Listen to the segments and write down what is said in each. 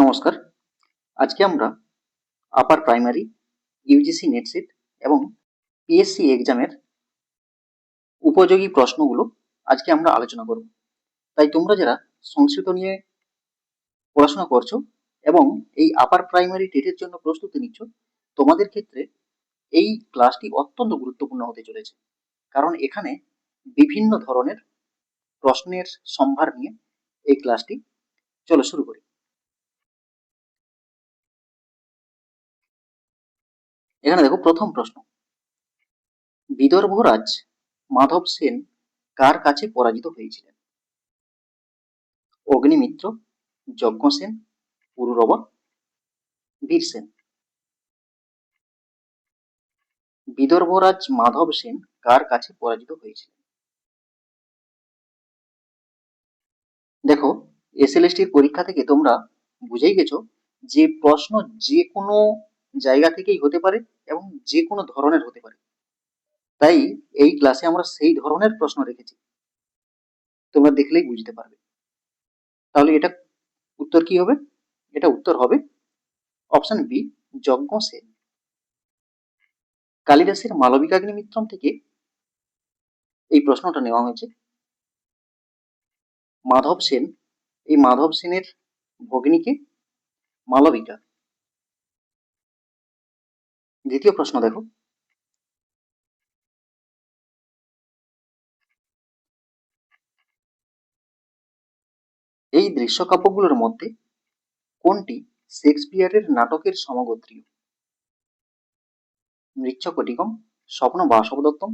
নমস্কার। আজকে আমরা আপার প্রাইমারি ইউজিসি নেটসিট এবং পিএসসি এক্সামের উপযোগী প্রশ্নগুলো আজকে আমরা আলোচনা করব। তাই তোমরা যারা সংস্কৃত নিয়ে পড়াশোনা করছ এবং এই আপার প্রাইমারি টেটের জন্য প্রস্তুতি নিচ্ছ, তোমাদের ক্ষেত্রে এই ক্লাসটি অত্যন্ত গুরুত্বপূর্ণ হতে চলেছে। কারণ এখানে বিভিন্ন ধরনের প্রশ্নের সম্ভার নিয়ে এই ক্লাসটি চলো শুরু করি। এখানে দেখো প্রথম প্রশ্ন। বিদর্ভরাজ মাধব সেন কার কাছে পরাজিত হয়েছিলেন? অগ্নিমিত্র, যজ্ঞ সেন, পুরুরবা, বীর সেন। বিদর্ভরাজ মাধব সেন কার কাছে পরাজিত হয়েছিলেন? দেখো, এসএলএসটির পরীক্ষা থেকে তোমরা বুঝেই গেছো যে প্রশ্ন যে কোনো জায়গা থেকেই হতে পারে। এবং যে কোনো ধরনের হতে পারে। তাই এই ক্লাসে আমরা সেই ধরনের প্রশ্ন রেখেছি। তোমরা দেখলেই বুঝতে পারবে। তাহলে এটা উত্তর কি হবে? এটা উত্তর হবে অপশন বি যজ্ঞ সেন। কালিদাসের মালবিকাগ্নি মিত্রম থেকে এই প্রশ্নটা নেওয়া হয়েছে। মাধব সেন, এই মাধব সেনের ভগ্নীকে মালবিকা দ্বিতীয় প্রশ্ন দেখো। এই দৃশ্যকাব্যগুলোর মধ্যে কোনটি শেক্সপিয়ারের নাটকের সমগোত্রীয়? মৃচ্ছকটিকম, স্বপ্ন বাসবদত্তম,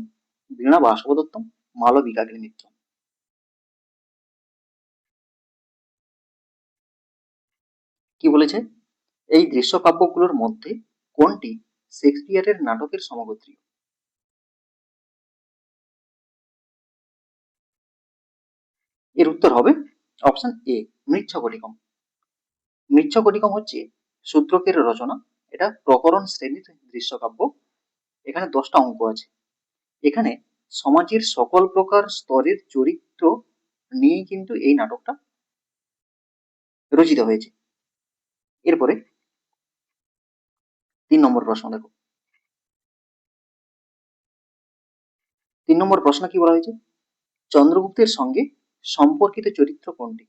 বীণা বাসবদত্তম মালবিকাগ্নি মিত্র। কি বলেছে? এই দৃশ্যকাব্যগুলোর মধ্যে কোনটি শেক্সপিয়ারের নাটকের সমগোত্রীয় এর উত্তর হবে অপশন এ মৃচ্ছকটিকম। মৃচ্ছকটিকম হচ্ছে সূত্রকের রচনা। এটা প্রকরণ শ্রেণির দৃশ্যকাব্য। এখানে দশটা অঙ্ক আছে। এখানে সমাজের সকল প্রকার স্তরের চরিত্র নিয়ে কিন্তু এই নাটকটা রচিত হয়েছে। এরপরে তিন নম্বর প্রশ্ন দেখো। তিন নম্বর প্রশ্ন কি বলা হয়েছে? চন্দ্রগুপ্তের সঙ্গে সম্পর্কিত চরিত্র কোনটি?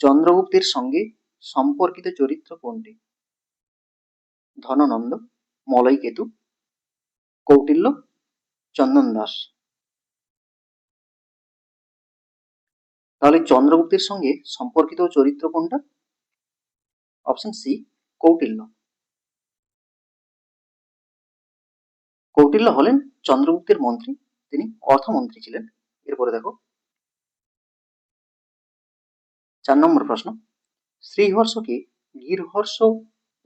চন্দ্রগুপ্তের সঙ্গে সম্পর্কিত চরিত্র কোনটি? ধননন্দ মলয় কেতু কৌটিল্য, চন্দন দাস। তাহলে চন্দ্রগুপ্তের সঙ্গে সম্পর্কিত চরিত্র কোনটা? Option C Kautilya. কৌটিল্য হলেন চন্দ্রগুপ্তের মন্ত্রী। তিনি অর্থমন্ত্রী ছিলেন। এরপরে দেখো। চার নম্বর প্রশ্ন। শ্রীহর্ষকে গিরহর্ষ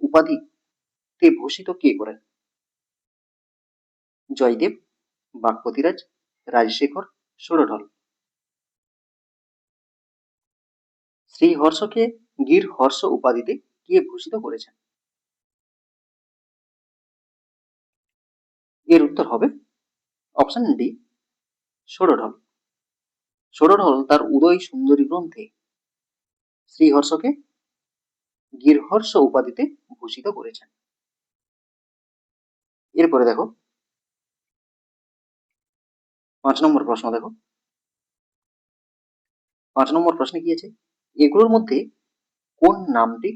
উপাধিতে ভূষিত কে করেন? জয়দেব বাগপতিরাজ রাজশেখর, ষোড়ঢল। শ্রীহর্ষকে গিরহর্ষ উপাধিতে কে ভূষিত করেছেন। এর উত্তর হবে অপশন ডি ষোড়ঢল। ষোড়ঢল তার উদয় সুন্দরী গ্রন্থে শ্রীহর্ষকে গিরহর্ষ উপাধিতে ভূষিত করেছেন। এরপরে দেখো, পাঁচ নম্বর প্রশ্ন দেখো। পাঁচ নম্বর প্রশ্নে কি আছে? এগুলোর মধ্যে কোন নামটি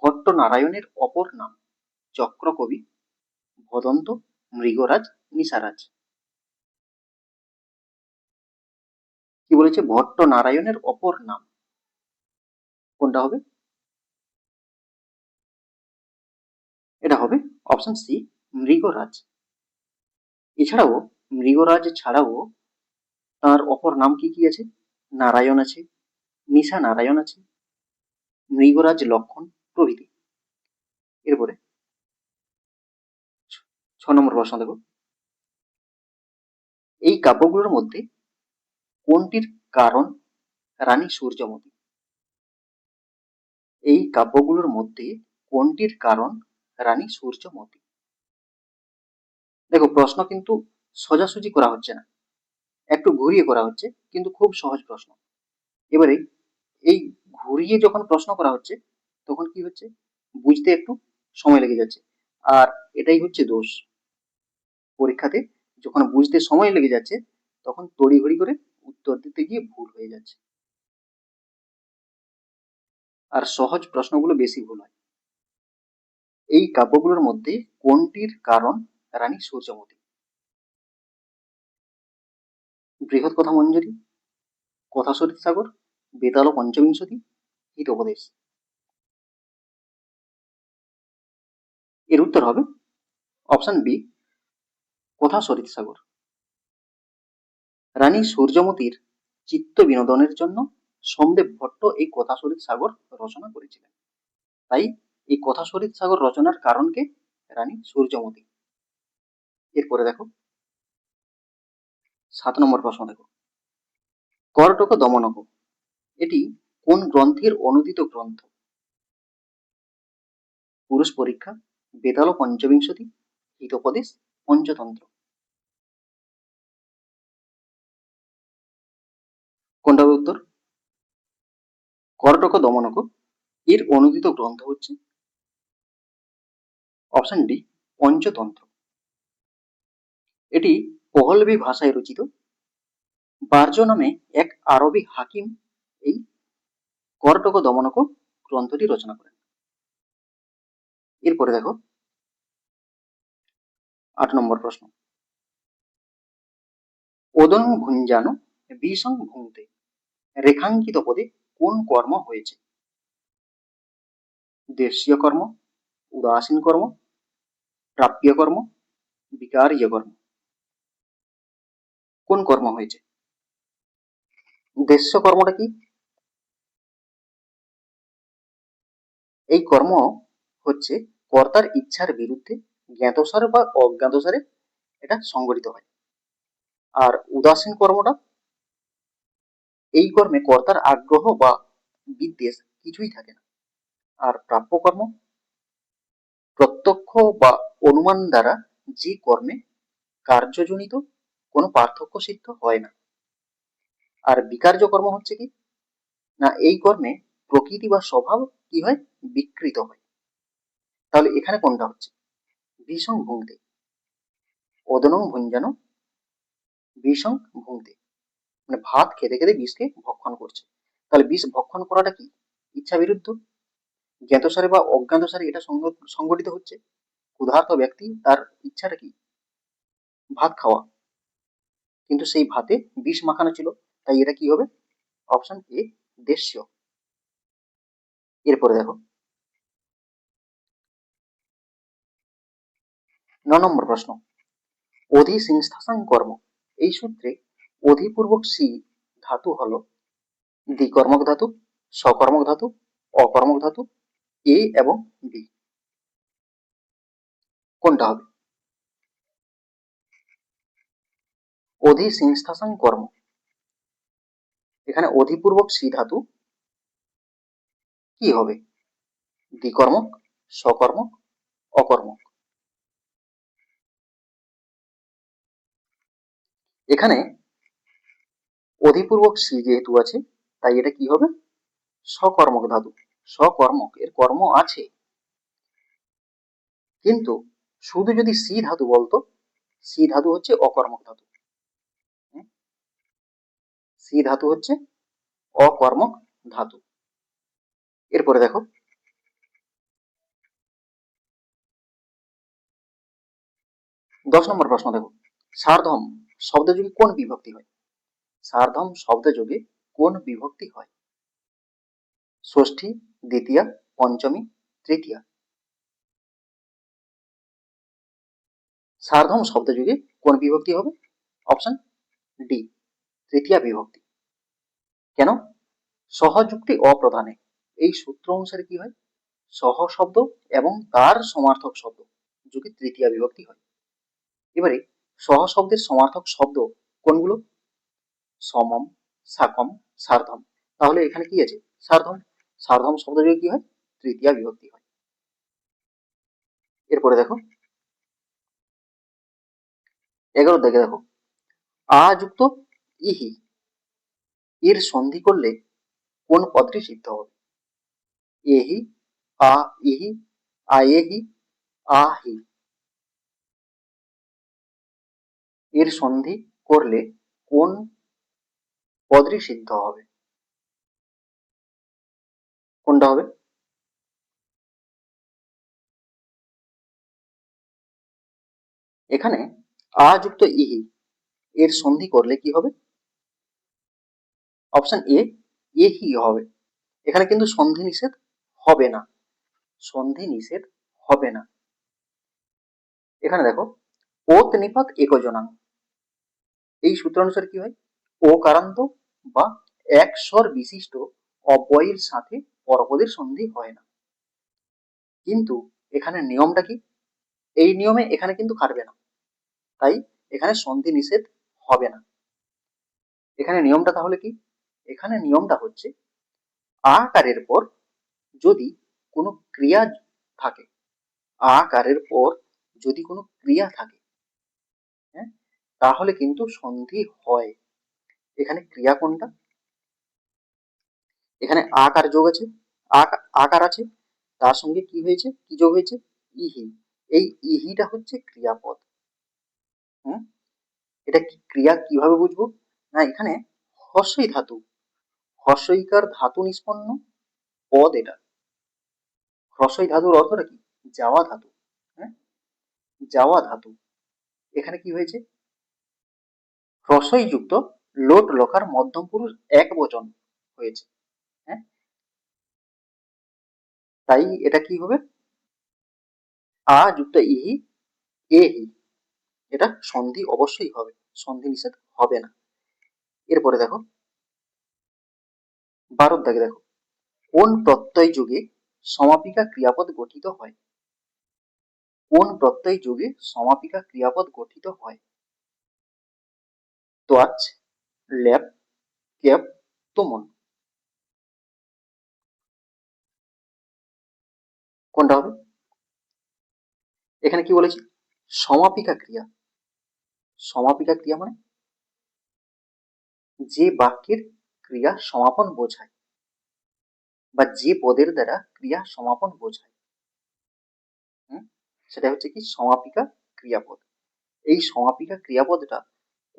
ভট্ট নারায়ণের অপর নাম চক্রকবি, ভদন্ত, মৃগরাজ, নিশারাজ। কি বলেছে? ভট্ট নারায়ণের অপর নাম। কোনটা হবে? এটা হবে অপশন সি মৃগরাজ। এছাড়াও মৃগরাজ ছাড়াও তার অপর নাম কি কি আছে? নারায়ণ আছে, নিশা নারায়ণ আছে, মৃগরাজ লক্ষণ। প্রভৃতি এরপরে ছ নম্বর প্রশ্ন দেখো। এই কাব্যগুলোর মধ্যে কোনটির কারণ রানী সূর্যমতী? এই কাব্যগুলোর মধ্যে কোনটির কারণ রানী সূর্যমতী? দেখো, প্রশ্ন কিন্তু সোজাসুজি করা হচ্ছে না। একটু ঘুরিয়ে করা হচ্ছে, কিন্তু খুব সহজ প্রশ্ন। এবারে এই ঘুরিয়ে যখন প্রশ্ন করা হচ্ছে তখন কি হচ্ছে? বুঝতে একটু সময় লেগে যাচ্ছে। আর এটাই হচ্ছে দোষ। পরীক্ষাতে যখন বুঝতে সময় লেগে যাচ্ছে, তখন তড়িঘড়ি করে উত্তর দিতে গিয়ে ভুল হয়ে যাচ্ছে। আর সহজ প্রশ্নগুলো বেশি ভুল হয়। এই কাব্যগুলোর মধ্যে কোনটির কারণ রানী সূর্যমতী? বৃহৎ কথা মঞ্জুরি, কথা সরিত সাগর, বেতাল পঞ্চবিংশতি হিতোপদেশ এর উত্তর হবে অপশন বি কথা সরিত সাগর? রানী সূর্যমতীর চিত্ত বিনোদনের জন্য সোমদেব ভট্ট এই কথা সরিত সাগর রচনা করেছিলেন। তাই এই কথা সরিত সাগর রচনার কারণকে রানী সূর্যমতী। এরপরে দেখো, সাত নম্বর প্রশ্ন দেখো। করটক দমনক, এটি কোন গ্রন্থের অনুদিত গ্রন্থ? পুরুষ পরীক্ষা বেতাল পঞ্চবিংশতি, হিতোপদেশ, পঞ্চতন্ত্র। কোনটা উত্তর? করটক দমনক। এর অনুদিত গ্রন্থ হচ্ছে অপশন ডি, পঞ্চতন্ত্র। এটি পহলবি ভাষায় রচিত। বার্জ নামে এক আরবি হাকিম এই করটক দমনক গ্রন্থটি রচনা করেন। এরপরে দেখো, আট নম্বর প্রশ্ন। ওদন ভুঞ্জানো বিষং ভুংতে, রেখাঙ্কিত পদে কোন কর্ম হয়েছে? দেশীয় কর্ম, উদাসীন কর্ম, প্রাপ্য কর্ম, বিকারীয় কর্ম। কোন কর্ম হয়েছে? দেশ্য কর্মটা কি? এই কর্ম হচ্ছে কর্তার ইচ্ছার বিরুদ্ধে জ্ঞাতসারে বা অজ্ঞাতসারে এটা সংগঠিত হয়। আর উদাসীন কর্মটা, এই কর্মে কর্তার আগ্রহ বা বিদ্বেষ কিছুই থাকে না। আর প্রাপ্য কর্ম, প্রত্যক্ষ বা অনুমান দ্বারা যে কর্মে কার্যজনিত কোনো পার্থক্য সিদ্ধ হয় না। আর বিকার্য কর্ম হচ্ছে কি? না, এই কর্মে প্রকৃতি বা স্বভাব কি হয়? বিকৃত হয়। তাহলে এখানে কোনটা হচ্ছে? বিষং ভুংতে। অদনং ভুঞ্জানো বিষং ভুংতে। মানে ভাত খেতে খেতে বিষকে ভক্ষণ করছে। তাহলে বিষ ভক্ষণ করাটা কি? ইচ্ছা বিরুদ্ধ জ্ঞাতসারে বা অজ্ঞাতসারে এটা সংগঠিত হচ্ছে। ক্ষুধার্ত ব্যক্তি তার ইচ্ছাটা কি? ভাত খাওয়া। কিন্তু সেই ভাতে বিষ মাখানো ছিল। তাই এটা কি হবে? অপশন এ দেশীয়। এরপরে দেখো। ন নম্বর প্রশ্ন। অধি সিংস্থাসাং কর্ম। এই সূত্রে অধিপূর্বক সি ধাতু হল। দ্বিকর্মক ধাতু সকর্মক ধাতু, অকর্মক ধাতু, এ এবং বি। কোনটা হবে? অধি সিংস্থাসাং কর্ম। এখানে অধিপূর্বক সি ধাতু। কি হবে? দ্বিকর্মক সকর্মক অকর্মক। এখানে অধিপূর্বক সি যেহেতু আছে, তাই এটা কি হবে? সকর্মক ধাতু। সকর্মক এর কর্ম আছে। কিন্তু শুধু যদি সি ধাতু বলতো, সি ধাতু হচ্ছে অকর্মক ধাতু। সি ধাতু হচ্ছে অকর্মক ধাতু। এরপরে দেখো। দশ নম্বর প্রশ্ন দেখো। সারধম শব্দযোগে কোন বিভক্তি হয়? সারধম শব্দযোগে কোন বিভক্তি হয়? ষষ্ঠী, দ্বিতীয়া, পঞ্চমী, তৃতীয়া। সারধম শব্দযোগে কোন বিভক্তি হবে? অপশন ডি, তৃতীয়া বিভক্তি। কেন? সহযুক্তি অপ্রধানে। এই সূত্র অনুসারে কি হয়? সহ শব্দ এবং তার সমার্থক শব্দ যোগে তৃতীয়া বিভক্তি হয়। এবারে সহ শব্দের সমার্থক শব্দ কোনগুলো? সমম সাকম সার্ধম। তাহলে এখানে কি আছে? সার্ধম। সার্ধম শব্দ কি হয়? তৃতীয়া বিভক্তি হয়। এরপরে দেখো। এগারো দেখে দেখো। আ যুক্ত ইহি। এর সন্ধি করলে কোন পদটি সিদ্ধ হবে? এহি, আ ইহি আয়েহি আহি এর সন্ধি করলে কোন পদটি সিদ্ধ হবে? কোনটা হবে? এখানে আ যুক্ত ইহি এর সন্ধি করলে কি হবে? অপশন এ এহি হবে। এখানে কিন্তু সন্ধি নিষেধ হবে না। সন্ধি নিষেধ হবে না। এখানে দেখো ওত নিপাত একজনাঙ্গ এই সূত্র অনুসারে কি হয়? ও কারান্ত বা এক স্বর বিশিষ্ট অব্যয়ের সাথে পরপদের সন্ধি হয় না। কিন্তু এখানে নিয়মটা কি? এই নিয়মে এখানে কিন্তু খাটবে না। তাই এখানে সন্ধি নিষেধ হবে না। এখানে নিয়মটা তাহলে কি? এখানে নিয়মটা হচ্ছে, আকারের পর যদি কোনো ক্রিয়া থাকে, আকারের পর যদি কোনো ক্রিয়া থাকে তাহলে কিন্তু সন্ধি হয়। এখানে ক্রিয়া কোনটা? এখানে আকার যোগ আছে। আকার আছে। তার সঙ্গে কি হয়েছে? কি যোগ হয়েছে? ইহি। এই ইহিটা হচ্ছে ক্রিয়াপদ। হুম? এটা কি ক্রিয়া কীভাবে বুঝব? না, এখানে হর্ষই ধাতু। হর্ষইকার ধাতু নিষ্পন্ন পদ এটা। হ্রস্বই ধাতুর অর্থটা কি? যাওয়া ধাতু। হ্যাঁ যাওয়া ধাতু। এখানে কি হয়েছে? যুক্ত লোট লকার মধ্যম পুরুষ এক বচন হয়েছে। হ্যাঁ? তাই এটা কি হবে? আ যুক্ত ইহি, এ হি। এটা সন্ধি অবশ্যই হবে, সন্ধি নিষেধ হবে না। এরপরে দেখো বারোর দাগে দেখো, কোন প্রত্যয় যুগে সমাপিকা ক্রিয়াপদ গঠিত হয়? কোন প্রত্যয় যুগে সমাপিকা ক্রিয়াপদ গঠিত হয়? তোয়াচ ল্যাব ক্যাপ তোমন কোনটা হবে? এখানে কি বলেছি? সমাপিকা ক্রিয়া। সমাপিকা ক্রিয়া মানে? যে বাক্যের ক্রিয়া সমাপন বোঝায় বা যে পদের দ্বারা ক্রিয়া সমাপন বোঝায়। সেটা হচ্ছে কি? সমাপিকা ক্রিয়াপদ। এই সমাপিকা ক্রিয়াপদটা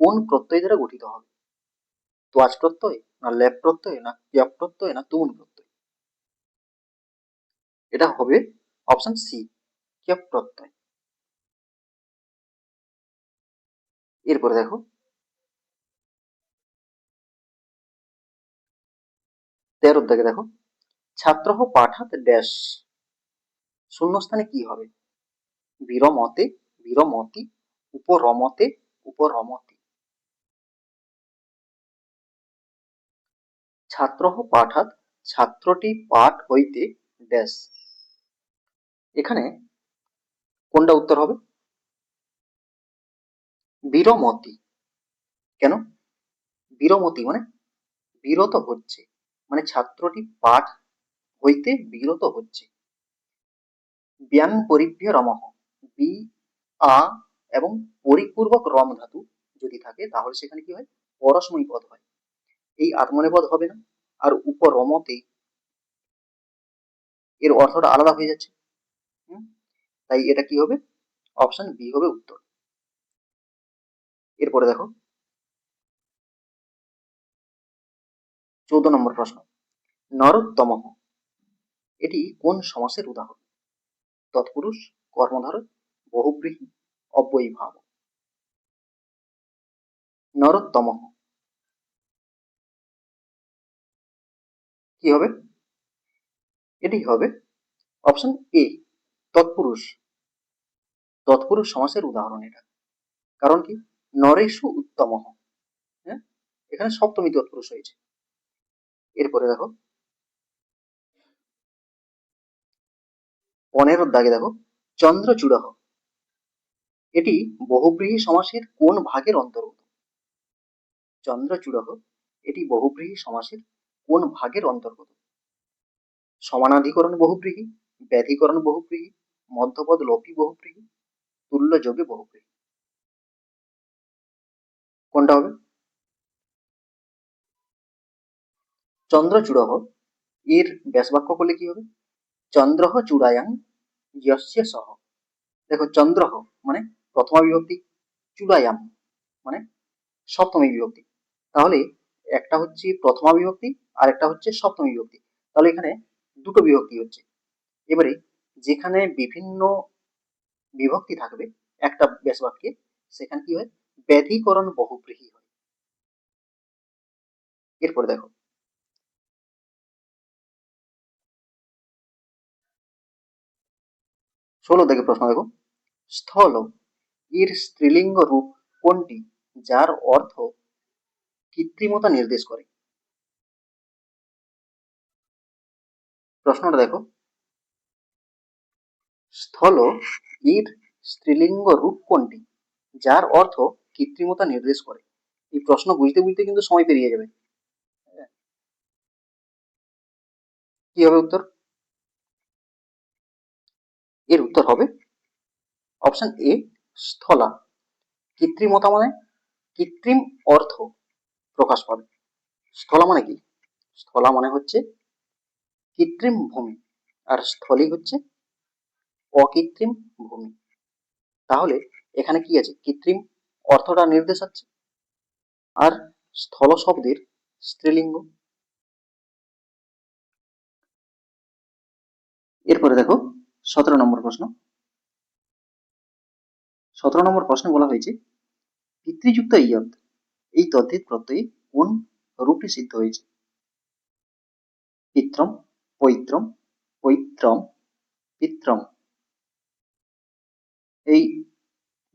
কোন প্রত্যয় দ্বারা গঠিত হবে? তোয়াজ প্রত্যয় না ল্যাব প্রত্যয় না ক্রিয়াপ প্রত্যয় না তুমুন প্রত্যয়? এটা হবে অপশন সি ক্রিয়াপ প্রত্যয়। এরপরে দেখো। তেরোর দাগে দেখো। ছাত্র পাঠাত ড্যাশ। শূন্যস্থানে কি হবে? বিরমতে, বিরমতি, উপরমতে, উপরমতি। ছাত্র পাঠাত, ছাত্রটি পাঠ হইতে ড্যাশ এখানে কোনটা উত্তর হবে? বিরমতি। কেন? বিরমতি মানে বিরত হচ্ছে মানে ছাত্রটি পাঠ হইতে বিরত হচ্ছে। ব্যাং পরিভ্য রমহ, বি, আ এবং পরিপূর্বক রম ধাতু যদি থাকে, তাহলে সেখানে কি হয়? পরসময় পদ হয়। এই আত্মনে পদ হবে না। আর উপর রমতে এর অর্থটা আলাদা হয়ে যাচ্ছে। তাই এটা কি হবে? অপশন বি হবে উত্তর। এরপরে দেখো। চৌদ্দ নম্বর প্রশ্ন। নরোত্তম এটি কোন সমাসের উদাহরণ? তৎপুরুষ কর্মধার বহুব্রীহি, অব্যয়ীভাব। নরোত্তম কি হবে? এটি হবে অপশন এ তৎপুরুষ। তৎপুরুষ সমাসের উদাহরণ এটা। কারণ কি? নরেশু উত্তম। হ্যাঁ? এখানে সপ্তমী তৎপুরুষ হয়েছে। এরপরে দেখো। পনেরোর দাগে দেখো। চন্দ্রচূড়াহ এটি বহুব্রীহী সমাসের কোন ভাগের অন্তর্গত? চন্দ্রচূড়াহ এটি বহুব্রীহী সমাসের কোন ভাগের অন্তর্গত? সমানাধিকরণ বহুব্রীহী ব্যাধিকরণ বহুব্রীহী মধ্যপদ লোপী বহুব্রীহী তুল্য যোগে বহুব্রীহী কোনটা হবে? চন্দ্রচূড়হ এর ব্যাসবাক্য করলে কি হবে? চন্দ্রহ চূড়ায়াং যস্য সহ। দেখো, চন্দ্রহ মানে প্রথমা বিভক্তি, চূড়ায়াম মানে সপ্তমী বিভক্তি। তাহলে একটা হচ্ছে প্রথমা বিভক্তি আর একটা হচ্ছে সপ্তম বিভক্তি। তাহলে এখানে দুটো বিভক্তি হচ্ছে। এবারে যেখানে বিভিন্ন বিভক্তি থাকবে, একটা ব্যাস বাক্যে সেখানে কি হয়? ব্যাধিকরণ বহুব্রীহি হয়। এরপরে দেখো। ষোলো দেখে প্রশ্ন দেখো। স্থল, এর স্ত্রীলিঙ্গ রূপ কোনটি? যার অর্থ কৃত্রিমতা নির্দেশ করে। প্রশ্নটা দেখো। স্থল এর স্ত্রীলিঙ্গ রূপ কোনটি? যার অর্থ কৃত্রিমতা নির্দেশ করে। এই প্রশ্ন বুঝতে বুঝতে কিন্তু সময় পেরিয়ে যাবে। কি হবে উত্তর? এর উত্তর হবে অপশন এ, স্থলা। কৃত্রিমতা মানে কৃত্রিম অর্থ। প্রকাশ পাবে। স্থলা মানে কি? স্থলা মানে হচ্ছে কৃত্রিম ভূমি, আর স্থলী হচ্ছে অকৃত্রিম ভূমি। তাহলে এখানে কি আছে? কৃত্রিম অর্থটা নির্দেশ আছে আর স্থল শব্দের স্ত্রীলিঙ্গ। এরপরে দেখো, সতেরো নম্বর প্রশ্ন। সতেরো নম্বর প্রশ্নে বলা হয়েছে, পিতৃযুক্ত ইয়ত এই তদ্ধিত প্রত্যয়ে কোন রূপটি সিদ্ধ হয়েছে? পিত্রম, পৈত্রম পৈত্রম, পিত্রম। এই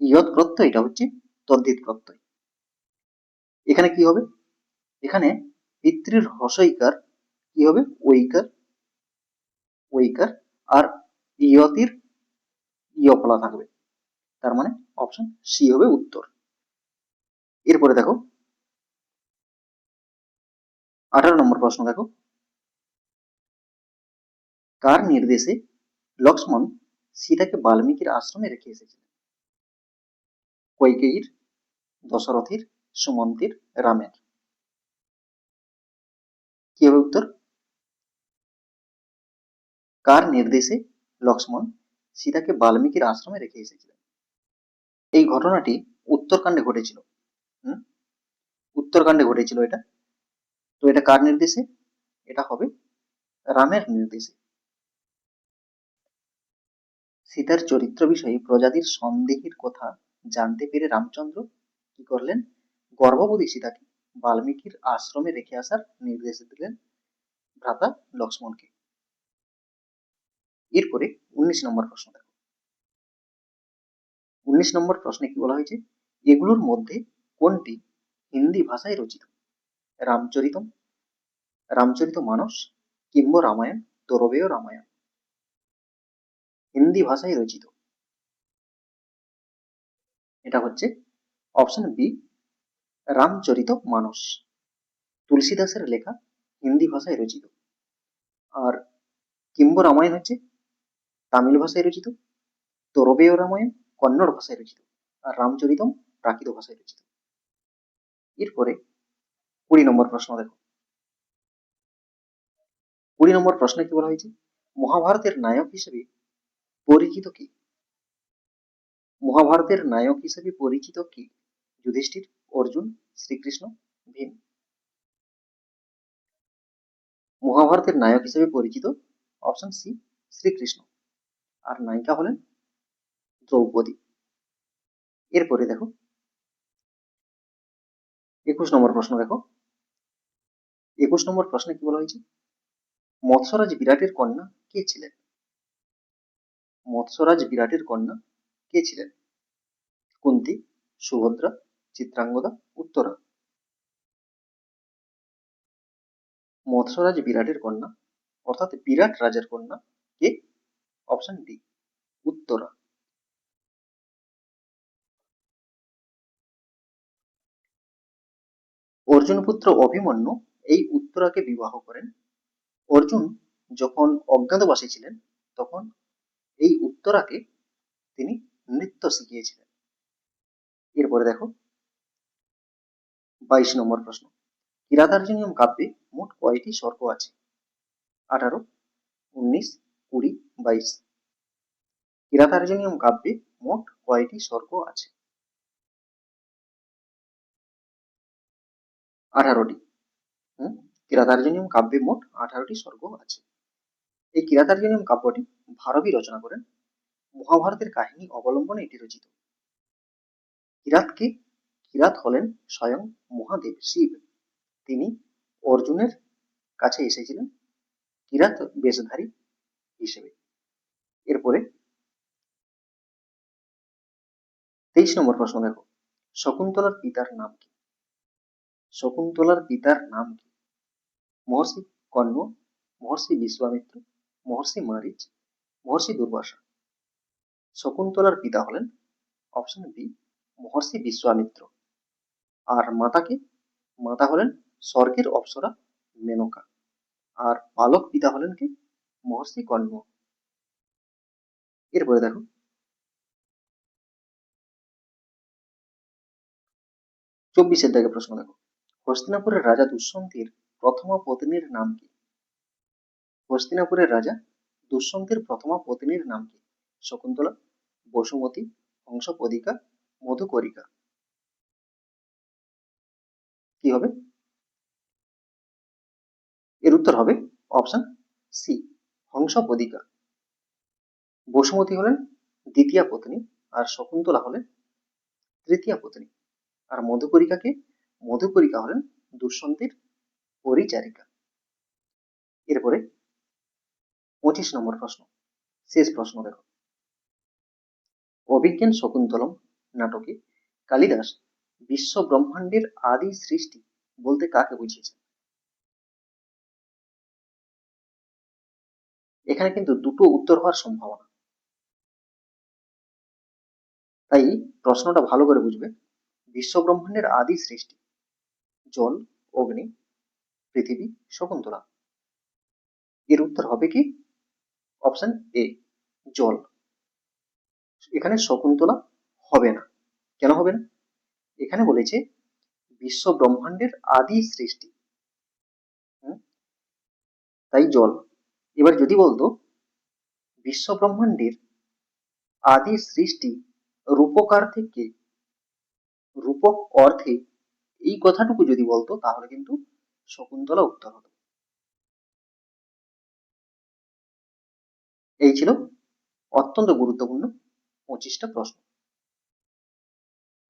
ইয়ত প্রত্যয়টা হচ্ছে তদ্ধিত প্রত্যয়। এখানে কি হবে? এখানে পিতৃর হসইকার কি হবে? ঐকার ঐকার আর ইয়তির ইয়ফলা থাকবে। তার মানে অপশন সি হবে উত্তর। এরপরে দেখো। আঠারো নম্বর প্রশ্ন দেখো। কার নির্দেশে লক্ষ্মণ সীতাকে বাল্মীকির আশ্রমে রেখে এসেছিলেন? কৈকেয়ীর, দশরথীর, সুমন্তির, রামের। কি হবে উত্তর? কার নির্দেশে লক্ষ্মণ সীতাকে বাল্মীকির আশ্রমে রেখে এসেছিলেন? এই ঘটনাটি উত্তরকাণ্ডে ঘটেছিল। উত্তরকাণ্ডে ঘটেছিল এটা। তো এটা কার নির্দেশে? এটা হবে রামের নির্দেশে। সীতার চরিত্র বিষয়ে প্রজাতির সন্দেহের কথা জানতে পেরে রামচন্দ্র কি করলেন? গর্ভবতী সীতাকে বাল্মীকির আশ্রমে রেখে আসার নির্দেশ দিলেন ভ্রাতা লক্ষ্মণকে। এরপরে উনিশ নম্বর প্রশ্ন দেখো। উনিশ নম্বর প্রশ্নে কি বলা হয়েছে? এগুলোর মধ্যে কোনটি? হিন্দি ভাষায় রচিত। রামচরিতম। রামচরিত মানস। কিম্ব রামায়ণ। তরবেয় রামায়ণ। হিন্দি ভাষায় রচিত। এটা হচ্ছে অপশন বি, রামচরিত মানস। তুলসীদাসের লেখা হিন্দি ভাষায় রচিত। আর কিম্ব রামায়ণ হচ্ছে তামিল ভাষায় রচিত। তরবেয় রামায়ণ কন্নড় ভাষায় রচিত। আর রামচরিতম প্রাকৃত ভাষায় রচিত। এরপরে কুড়ি নম্বর প্রশ্ন দেখো। কুড়ি নম্বর প্রশ্নে কি বলা হয়েছে? মহাভারতের নায়ক হিসেবে পরিচিত কি? মহাভারতের নায়ক হিসেবে পরিচিত কি? যুধিষ্ঠির, অর্জুন, শ্রীকৃষ্ণ, ভীম। মহাভারতের নায়ক হিসেবে পরিচিত অপশন সি শ্রীকৃষ্ণ। আর নায়িকা হলেন দ্রৌপদী। এরপরে দেখো একুশ নম্বর প্রশ্ন দেখো। একুশ নম্বর প্রশ্নে কি বলা হয়েছে? মৎস্যরাজ বিরাটের কন্যা কে ছিলেন? মৎস্যরাজ বিরাটের কন্যা কে ছিলেন? কুন্তি, সুভদ্রা, চিত্রাঙ্গদা, উত্তরা। মৎস্যরাজ বিরাটের কন্যা, অর্থাৎ বিরাট রাজার কন্যা কে? Option D, Uttara. অর্জুনপুত্র অভিমন্যু এই উত্তরাকে বিবাহ করেন। অর্জুন যখন অজ্ঞাতবাসী ছিলেন, তখন এই উত্তরাকে তিনি নৃত্য শিখিয়েছিলেন। এরপরে দেখো, বাইশ নম্বর প্রশ্ন। কিরাতার্জুনিয়ম কাব্যে মোট কয়টি স্বর্গ আছে? আঠারো, উনিশ, কুড়ি, বাইশ। কিরাতার্জনিয়ম কাব্যে মোট কয়টি স্বর্গ আছে? আঠারোটি। হুম? কিরাতার্জনিয়ম কাব্যে মোট আঠারোটি স্বর্গ আছে। এই কিরাতার্জনিয়ম কাব্যটি ভারবী রচনা করেন। মহাভারতের কাহিনী অবলম্বনে এটি রচিত। কিরাতকে কিরাত হলেন স্বয়ং মহাদেব শিব। তিনি অর্জুনের কাছে এসেছিলেন কিরাত বেশধারী হিসেবে। এরপরে তেইশ নম্বর প্রশ্ন দেখো। শকুন্তলার পিতার নাম কি? শকুন্তলার পিতার নাম কি? মহর্ষি কর্ণ মহর্ষি বিশ্বামিত্র, মহর্ষি মারিচ, মহর্ষি দুর্বাসা। শকুন্তলার পিতা হলেন অপশন বি মহর্ষি বিশ্বামিত্র। আর মাতাকে মাতা হলেন স্বর্গের অপ্সরা মেনকা। আর পালক পিতা হলেন কি? মহর্ষি কর্ণ এরপরে দেখো। চব্বিশের দাগে প্রশ্ন দেখো। হস্তিনাপুরের রাজা দুষ্যন্তের প্রথমা পত্নীর নাম কি? হস্তিনাপুরের রাজা দুষ্যন্তের প্রথমা পত্নীর নাম কি? শকুন্তলা, বসুমতী, হংসপদিকা, মধুকরিকা। কি হবে? এর উত্তর হবে অপশন সি হংসপদিকা। বসুমতী হলেন দ্বিতীয় পত্নী আর শকুন্তলা হলেন তৃতীয় পত্নী। আর মধুকরিকাকে মধুকরিকা হলেন দুষ্যন্তের পরিচারিকা। এরপরে পঁচিশ নম্বর প্রশ্ন, শেষ প্রশ্ন দেখো। অভিজ্ঞান শকুন্তলম নাটকে কালিদাস বিশ্ব ব্রহ্মাণ্ডের আদি সৃষ্টি বলতে কাকে বুঝিয়েছেন? এখানে কিন্তু দুটো উত্তর হওয়ার সম্ভাবনা। তাই প্রশ্নটা ভালো করে বুঝবে। বিশ্ব ব্রহ্মাণ্ডের আদি সৃষ্টি জল, অগ্নি, পৃথিবী, শকুন্তলা। এর উত্তর হবে কি? অপশন এ জল। এখানে শকুন্তলা হবে না। কেন হবে না? এখানে বলেছে, বিশ্ব ব্রহ্মাণ্ডের আদি সৃষ্টি। তাই জল। এবার যদি বলতো, বিশ্ব ব্রহ্মাণ্ডের আদি সৃষ্টি রূপকার থেকে রূপক অর্থে এই কথাটুকু যদি বলতো, তাহলে কিন্তু শকুন্তলা উত্তর হতো। এই ছিল অত্যন্ত গুরুত্বপূর্ণ পঁচিশটা প্রশ্ন।